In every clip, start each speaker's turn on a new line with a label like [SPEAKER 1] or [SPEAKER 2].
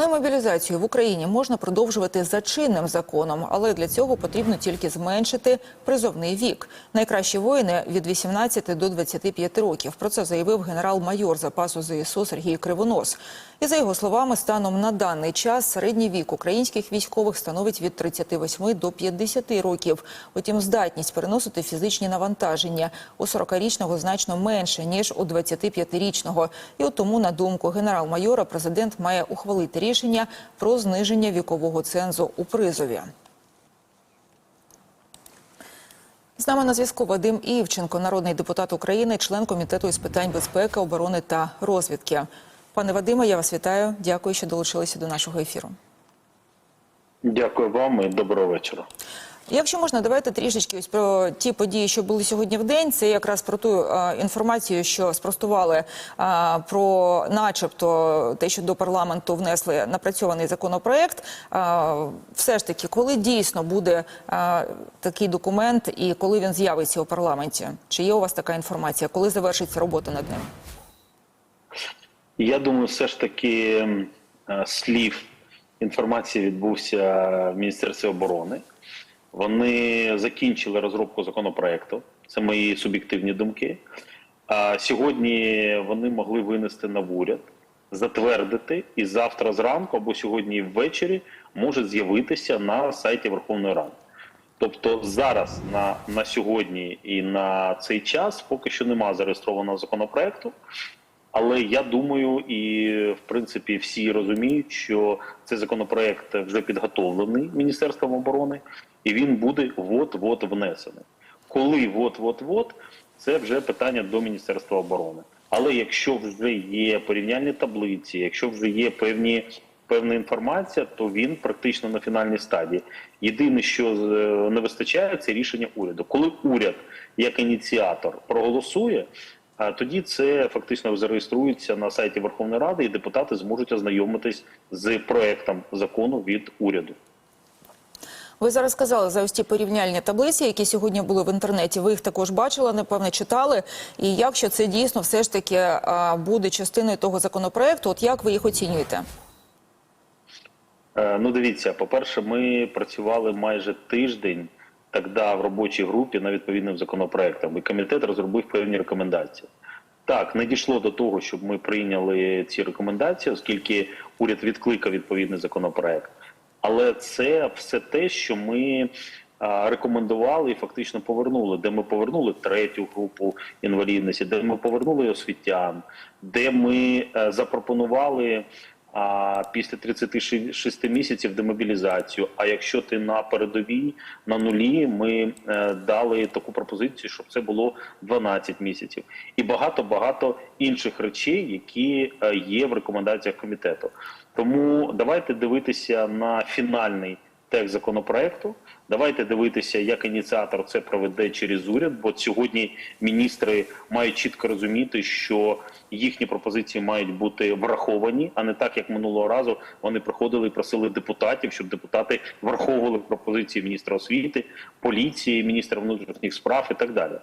[SPEAKER 1] Ну і мобілізацію в Україні можна продовжувати за чинним законом, але для цього потрібно тільки зменшити призовний вік. Найкращі воїни від 18 до 25 років. Про це заявив генерал-майор запасу ЗСУ Сергій Кривонос. І за його словами, станом на даний час середній вік українських військових становить від 38 до 50 років. Утім, здатність переносити фізичні навантаження у 40-річного значно менше ніж у 25-річного. І от тому, на думку генерал-майора, президент має ухвалити рішення про зниження вікового цензу у призові. З нами на зв'язку Вадим Івченко, народний депутат України, член комітету із питань безпеки, оборони та розвідки. Пане Вадиме, я вас вітаю. Дякую, що долучилися до нашого ефіру.
[SPEAKER 2] Дякую вам і доброго вечора.
[SPEAKER 1] Якщо можна, давайте трішечки ось про ті події, що були сьогодні в день. Це якраз про ту інформацію, що спростували е, про, начебто, те, що до парламенту внесли напрацьований законопроект. Все ж таки, коли дійсно буде такий документ і коли він з'явиться у парламенті? Чи є у вас така інформація? Коли завершиться робота над ним?
[SPEAKER 2] Я думаю, все ж таки е, слів інформації відбувся в Міністерстві оборони. Вони закінчили розробку законопроекту. Це мої суб'єктивні думки. А сьогодні вони могли винести на уряд, затвердити, і завтра зранку або сьогодні ввечері може з'явитися на сайті Верховної Ради. Тобто зараз на, на сьогодні і на цей час поки що немає зареєстрованого законопроекту. Але я думаю, і в принципі всі розуміють, що цей законопроект вже підготовлений Міністерством оборони, і він буде от-от внесений. Коли от-от-от, це вже питання до Міністерства оборони. Але якщо вже є порівняльні таблиці, якщо вже є певні певна інформація, то він практично на фінальній стадії. Єдине, що е, не вистачає, це рішення уряду. Коли уряд як ініціатор проголосує. А тоді це фактично зареєструється на сайті Верховної Ради, і депутати зможуть ознайомитись з проектом закону від уряду.
[SPEAKER 1] Ви зараз сказали за ось ті порівняльні таблиці, які сьогодні були в інтернеті. Ви їх також бачили, напевне, читали. І якщо це дійсно все ж таки буде частиною того законопроекту, от як ви їх оцінюєте?
[SPEAKER 2] Е, Ну, дивіться, по-перше, ми працювали майже тиждень тоді в робочій групі над відповідним законопроектом, і комітет розробив певні рекомендації. Так, не дійшло до того, щоб ми прийняли ці рекомендації, оскільки уряд відкликав відповідний законопроект. Але це все те, що ми рекомендували і фактично повернули, де ми повернули третю групу інвалідності, де ми повернули освітян, де ми е, запропонували а після 36 місяців демобілізацію. А якщо ти на передовій на нулі, ми е, дали таку пропозицію, щоб це було 12 місяців, і багато багато інших речей, які е, є в рекомендаціях комітету. Тому давайте дивитися на фінальний текст законопроекту. Давайте дивитися, як ініціатор це проведе через уряд. Бо сьогодні міністри мають чітко розуміти, що їхні пропозиції мають бути враховані, а не так, як минулого разу вони приходили і просили депутатів, щоб депутати враховували пропозиції міністра освіти, поліції, міністра внутрішніх справ і так далі.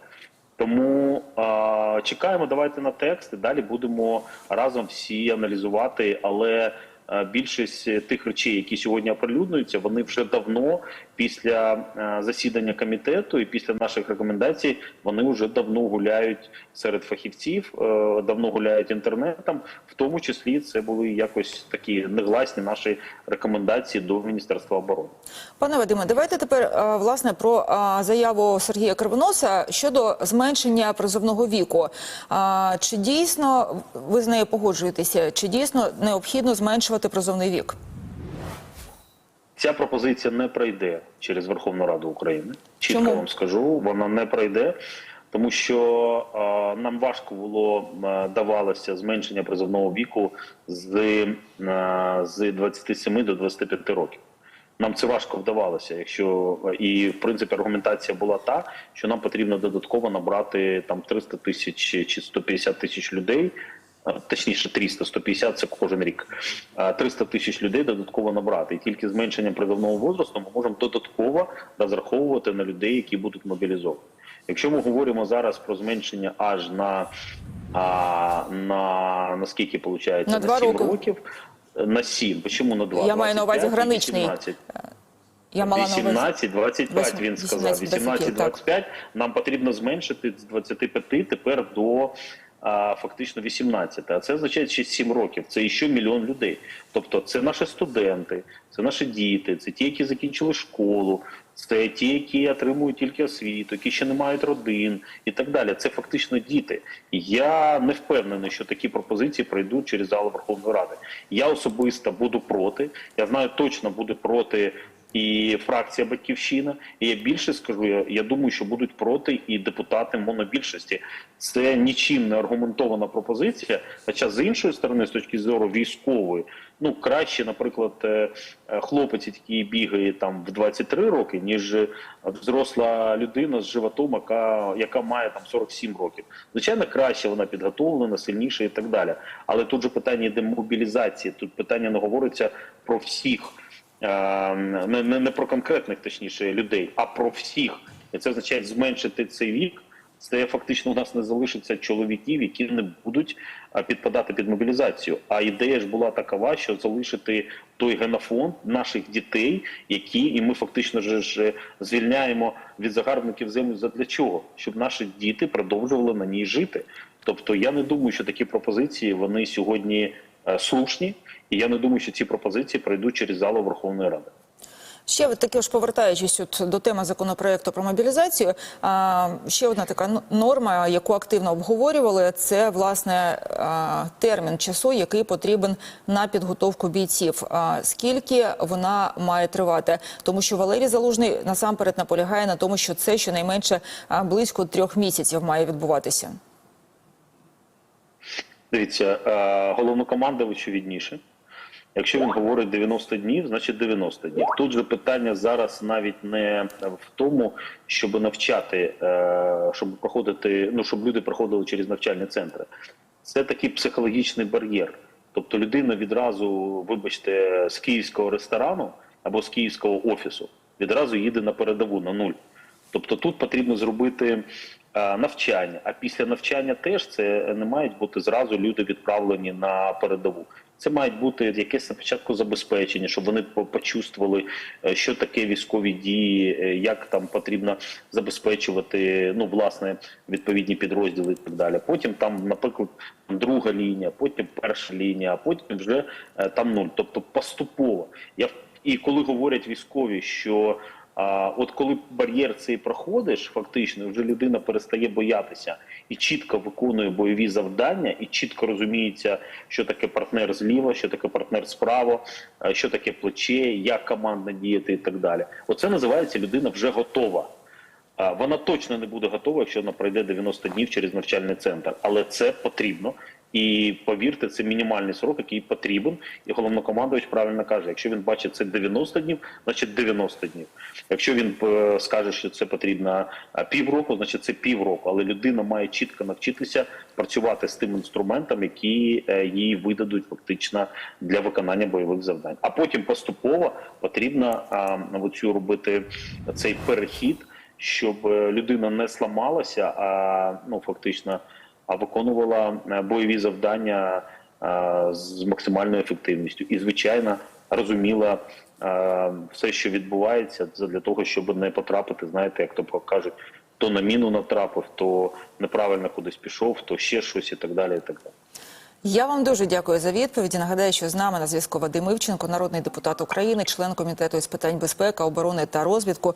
[SPEAKER 2] Тому а, чекаємо, давайте на текст. Далі будемо разом всі аналізувати, але. Е, Більшість тих речей, які сьогодні оприлюднюються, вони вже давно після е, засідання комітету і після наших рекомендацій вони вже давно гуляють серед фахівців, е, давно гуляють інтернетом. В тому числі це були якось такі негласні наші рекомендації до Міністерства оборони.
[SPEAKER 1] Пане Вадиме, давайте тепер е, власне про е, заяву Сергія Кривоноса щодо зменшення призовного віку. Чи дійсно ви з нею погоджуєтеся? Чи дійсно необхідно зменшувати призовний вік?
[SPEAKER 2] Ця пропозиція не пройде через Верховну Раду України. Чітко
[SPEAKER 1] Чому?
[SPEAKER 2] вам скажу, вона не пройде, тому що е, нам важко було е, давалося зменшення призовного віку з, е, з 27 до 25 років. Нам це важко вдавалося, якщо і в принципі аргументація була та, що нам потрібно додатково набрати там 300 тисяч чи 150 тисяч людей. А, Точніше, 300, 150 – це кожен рік. 300 тисяч людей додатково набрати. І тільки зменшенням призовного возрасту ми можемо додатково розраховувати на людей, які будуть мобілізовані. Якщо ми говоримо зараз про зменшення аж на, а, на наскільки виходить,
[SPEAKER 1] На
[SPEAKER 2] на, 7
[SPEAKER 1] роки.
[SPEAKER 2] років, на 7. Чому на 2?
[SPEAKER 1] Я маю на увазі
[SPEAKER 2] 25
[SPEAKER 1] граничний.
[SPEAKER 2] 18.
[SPEAKER 1] Я мала
[SPEAKER 2] 18, 25 він сказав. 18,
[SPEAKER 1] 25,
[SPEAKER 2] 25. Нам потрібно зменшити з 25 тепер до а, фактично 18. А це означає ще 7 років. Це ще мільйон людей. Тобто це наші студенти, це наші діти, це ті, які закінчили школу, це ті, які отримують тільки освіту, які ще не мають родин і так далі. Це фактично діти. Я не впевнений, що такі пропозиції пройдуть через залу Верховної Ради. Я особисто буду проти. Я знаю, точно буде проти і фракція Батьківщина. І я більше скажу, я, я думаю, що будуть проти і депутати монобільшості. Це нічим не аргументована пропозиція. Хоча з іншої сторони, з точки зору військової, ну краще, наприклад, е, е, хлопець, який бігає там в 23 роки, ніж е, взросла людина з животом, яка, яка має там 47 років. Звичайно, краще вона підготовлена, сильніша і так далі. Але тут же питання йде мобілізації. Тут питання не говориться про всіх. Е, не, не, не про конкретних, точніше, людей, а про всіх. І це означає зменшити цей вік. Це фактично у нас не залишиться чоловіків, які не будуть підпадати під мобілізацію. А ідея ж була такова, що залишити той генофонд наших дітей, які і ми фактично ж, звільняємо від загарбників землю задля чого? Щоб наші діти продовжували на ній жити. Тобто я не думаю, що такі пропозиції вони сьогодні е, слушні, і я не думаю, що ці пропозиції пройдуть через залу Верховної Ради.
[SPEAKER 1] Ще от таки ж повертаючись от до теми законопроекту про мобілізацію, а, ще одна така норма, яку активно обговорювали, це власне термін часу, який потрібен на підготовку бійців. Скільки вона має тривати? Тому що Валерій Залужний насамперед наполягає на тому, що це щонайменше близько трьох місяців має відбуватися.
[SPEAKER 2] Дивіться, е, головнокомандувачу відніше. Якщо він говорить 90 днів, значить 90 днів. Тут же питання зараз навіть не в тому, щоб навчати, е, щоб проходити, ну щоб люди проходили через навчальні центри. Це такий психологічний бар'єр. Тобто людина відразу, вибачте, з київського ресторану або з київського офісу відразу їде на передову на нуль. Тобто тут потрібно зробити навчання, а після навчання теж це не мають бути зразу люди відправлені на передову. Це мають бути якесь на початку забезпечення, щоб вони по- почувствували, е, що таке військові дії, е, як там потрібно забезпечувати ну власне відповідні підрозділи і так далі. Потім там, наприклад, друга лінія, потім перша лінія, а потім вже е, там нуль. Тобто поступово. Я і коли говорять військові, що а от коли бар'єр цей проходиш, фактично вже людина перестає боятися і чітко виконує бойові завдання, і чітко розуміється, що таке партнер зліва, що таке партнер справа, що таке плече, як командно діяти і так далі. Оце називається людина вже готова. Вона точно не буде готова, якщо вона пройде 90 днів через навчальний центр, але це потрібно. І повірте, це мінімальний срок, який потрібен. І головнокомандувач правильно каже: якщо він бачить це 90 днів, значить 90 днів. Якщо він е, скаже, що це потрібно е, півроку, значить це півроку. Але людина має чітко навчитися працювати з тим інструментом, які е, їй видадуть фактично для виконання бойових завдань. А потім поступово потрібно оцю робити цей перехід щоб людина не сламалася, а ну фактично виконувала е, бойові завдання е, з максимальною ефективністю і, звичайно, розуміла е, все, що відбувається, для того, щоб не потрапити, знаєте, як то кажуть, то на міну натрапив, то неправильно кудись пішов, то ще щось і так далі. І так далі.
[SPEAKER 1] Я вам дуже дякую за відповіді. Нагадаю, що з нами на зв'язку Вадим Івченко, народний депутат України, член комітету із питань безпеки, оборони та розвідку.